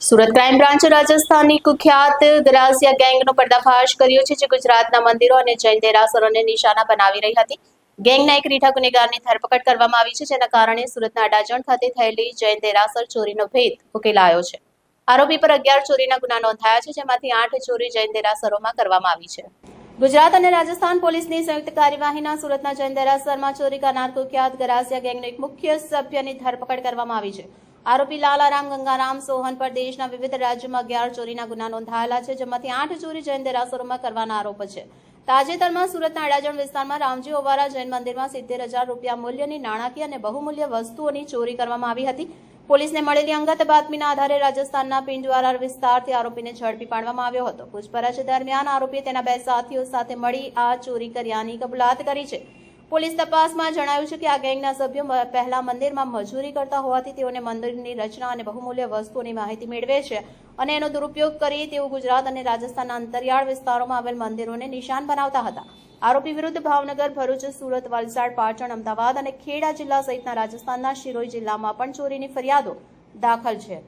Surat crime બ્રાન્ચે રાજસ્થાનની કુખ્યાત ગરાસિયા ગેંગનો પર્દાફાશ કર્યો છે, જે ગુજરાતના મંદિરો અને જૈન દેરાસરોને નિશાના બનાવી રહી હતી. ગેંગના એક રીઠા ગુનેગારની ધરપકડ કરવામાં આવી છે, જેના કારણે સુરતના અડાજણ ખાતે થયેલી જૈન દેરાસર ચોરીનો ભેદ ઉકેલાયો છે. આરોપી પર અગિયાર ચોરીના ગુના નોંધાયા છે, જેમાંથી આઠ ચોરી જૈન દેરાસરોમાં કરવામાં આવી છે. ગુજરાત અને રાજસ્થાન પોલીસની સંયુક્ત કાર્યવાહીના સુરતના જૈન દેરાસરમાં ચોરી કરનાર કુખ્યાત ગરાસિયા ગેંગનો એક મુખ્ય સભ્યની ધરપકડ કરવામાં આવી છે. આરોપી લાલારામ ગંગારામ સોહન પર દેશના વિવિધ રાજ્યોમાં અગિયાર ચોરીના ગુના નોંધાયેલા છે, જેમાંથી આઠ ચોરી જૈન દેરાસરોમાં કરવાના આરોપ છે. તાજેતરમાં સુરતના અડાજણ વિસ્તારમાં રામજી ઓવારા જૈન મંદિરમાં સિત્તેર હજાર રૂપિયા મૂલ્યની નાણાકીય અને બહુમૂલ્ય વસ્તુઓની ચોરી કરવામાં આવી હતી. પોલીસને મળેલી અંગત બાતમીના આધારે રાજસ્થાનના પિંજવારા વિસ્તારથી આરોપીને ઝડપી પાડવામાં આવ્યો હતો. પૂછપરછ દરમિયાન આરોપીએ તેના બે સાથીઓ સાથે મળી આ ચોરી કર્યાની કબૂલાત કરી છે. પોલીસ તપાસમાં જણાવ્યું છે કે આ ગેંગના સભ્યો પહેલા મંદિરમાં મજૂરી કરતા હોવાથી તેઓને મંદિરની રચના અને બહુમૂલ્ય વસ્તુઓની માહિતી મેળવે છે અને એનો દુરુપયોગ કરી તેઓ ગુજરાત અને રાજસ્થાનના અંતરિયાળ વિસ્તારોમાં આવેલ મંદિરોને નિશાન બનાવતા હતા. આરોપી વિરુદ્ધ ભાવનગર, ભરૂચ, સુરત, વલસાડ, પાટણ, અમદાવાદ અને ખેડા જિલ્લા સહિતના રાજસ્થાનના શિરોઈ જિલ્લામાં પણ ચોરીની ફરિયાદો દાખલ છે.